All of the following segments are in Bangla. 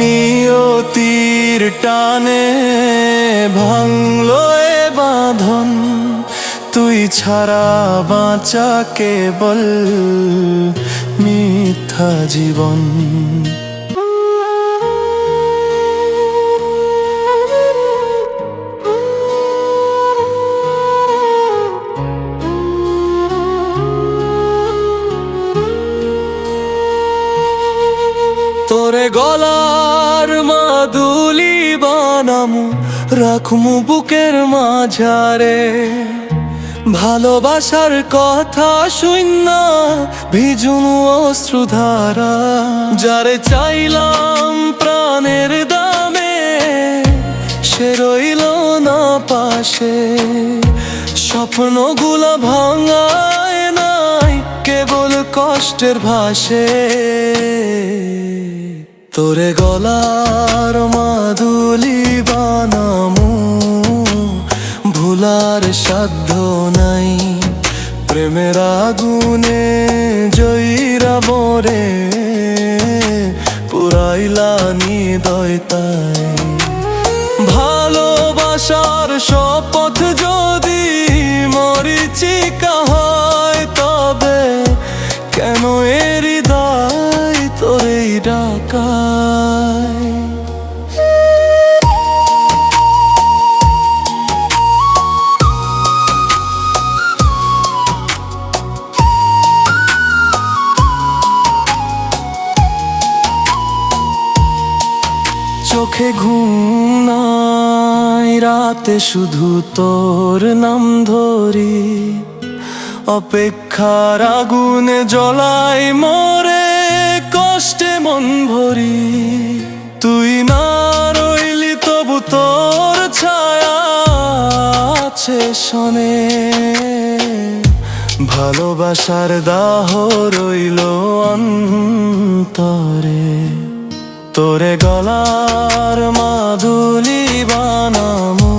নিয়তির টানে ভাঙলো এ বাঁধন। তুই ছাড়া বাঁচা কেবল মিথ্যা জীবন। তোরে গলার মাদুলি বানামু, রাখমু বুকের মাঝারে। ভালোবাসার কথা শূন্য, ভিজুনু অশ্রুধারা। যারে চাইলাম প্রাণের দামে, সে রইল না পাশে। স্বপ্নগুলো ভাঙায় নাই, কেবল কষ্টের ভাসে। তোরে গলার মাদুলি বানামু, ভুলার সাধ্য নাই। প্রেমের আগুনে জয়ীরা বরে পুরাইলা নিদয় তাই। ভালোবাসার শপথ যদি মরিচিকা হয় ডাকায় চোখে ঘুম রাতে শুধু তোর নাম ধরি। অপেক্ষার আগুনে জ্বলাই মরে মন ভরি। তুই না রইলি তবু তোর ছায়া আছে শনে। ভালোবাসার দাহ রইল অন্তরে। তোরে গলার মাদুলি বানামু।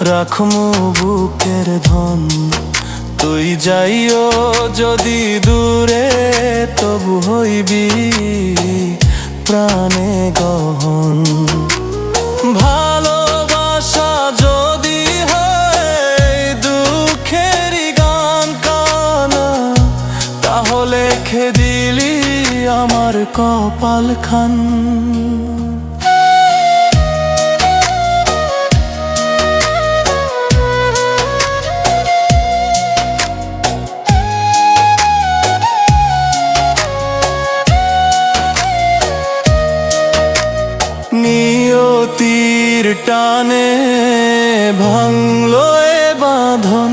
রাখমু বুকের ধন। তুই যাইও যদি দূরে হইবি প্রাণে গহন। ভালোবাসা যদি হয় দুঃখের গান কানা তাহলে খেদিলি আমার কপাল খান নিয়তির টানে ভাঙলো এ বাঁধন।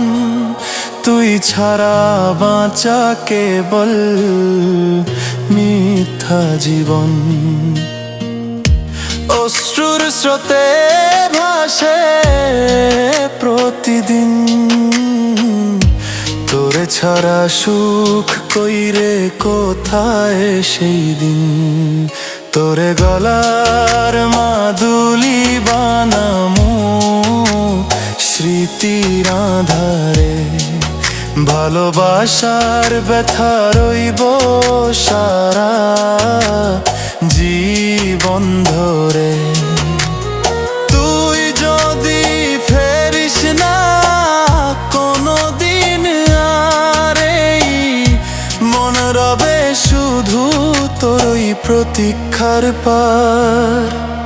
তুই ছাড়া বাঁচা কেবল মিথ্যা জীবন। অশ্রুর স্রোতে ভাসে প্রতিদিন। তোরে ছাড়া সুখ কইরে কোথায় সেই দিন? তোরে গলার মাদুলি বানামু স্মৃতির আধারে। ভালোবাসার ব্যথা রইব সারা জীবন ধরে। তোরই প্রতীক্ষার পার।